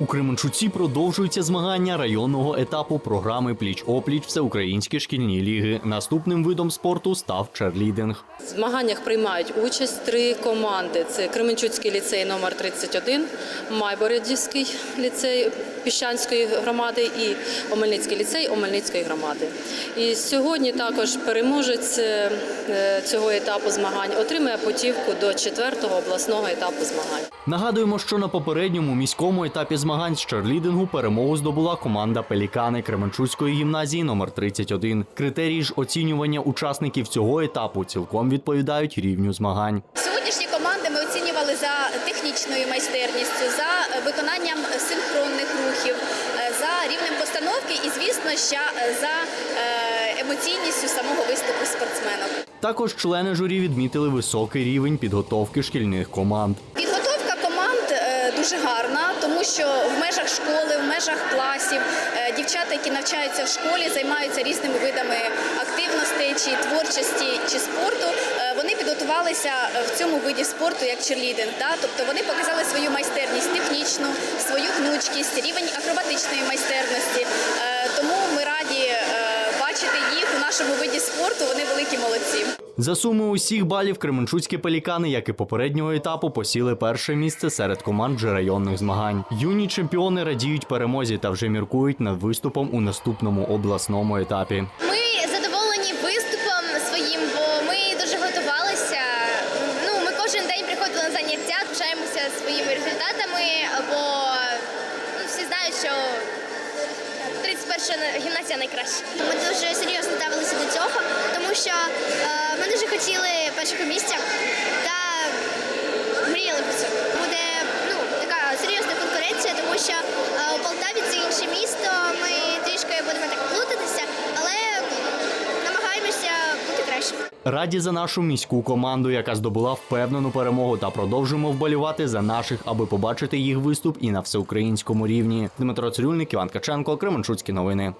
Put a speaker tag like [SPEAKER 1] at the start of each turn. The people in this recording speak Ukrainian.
[SPEAKER 1] У Кременчуці продовжуються змагання районного етапу програми Пліч-опліч Всеукраїнські шкільні ліги. Наступним видом спорту став черлідинг.
[SPEAKER 2] В змаганнях приймають участь три команди: це Кременчуцький ліцей номер 31, Майбородівський ліцей Піщанської громади і Омельницький ліцей Омельницької громади. І сьогодні також переможець е, цього етапу змагань отримує путівку до четвертого обласного етапу змагань.
[SPEAKER 1] Нагадуємо, що на попередньому міському етапі змагань з черлідингу перемогу здобула команда Пелікани Кременчуцької гімназії номер 31. Критерії ж оцінювання учасників цього етапу цілком відповідають рівню змагань.
[SPEAKER 3] Сьогоднішні команди ми оцінювали за технічною майстерністю, за виконанням синхронних рухів, е, за рівнем постановки і, звісно, ще е, за е, емоційністю самого виступу спортсменок.
[SPEAKER 1] Також члени журі відмітили високий рівень підготовки шкільних команд.
[SPEAKER 3] Дуже гарна, тому що в межах школи, в межах класів е, дівчата, які навчаються в школі, займаються різними видами активностей, чи творчості, чи спорту. Е, Вони підготувалися е, в цьому виді спорту як черлідинг. Да? Тобто вони показали свою майстерність технічну, свою гнучкість, рівень акробатичної майстерності. Тому ми раді бачити їх у нашому виді спорту. Вони великі молодці.
[SPEAKER 1] За сумою усіх балів Кременчуцькі пелікани, як і попереднього етапу, посіли перше місце серед команд вже районних змагань. Юні чемпіони радіють перемозі та вже міркують над виступом у наступному обласному етапі.
[SPEAKER 4] Ми задоволені виступом своїм, бо ми дуже готувалися. Ну, ми кожен день приходили на заняття, пишаємося своїми результатами, бо ну, всі знають, що 31 гімназія найкраща. Ми дуже серйозно ставилися до цього, тому що е, ми дуже першого місця та мріяли про це. Буде ну, така серйозна конкуренція, тому що е, у Полтаві це інше місто. Ми трішки будемо так плутатися, але намагаємося бути краще.
[SPEAKER 1] Раді за нашу міську команду, яка здобула впевнену перемогу, та продовжуємо вболівати за наших, аби побачити їх виступ і на всеукраїнському рівні. Дмитро Цирюльник, Іван Каченко, Кременчуцькі новини.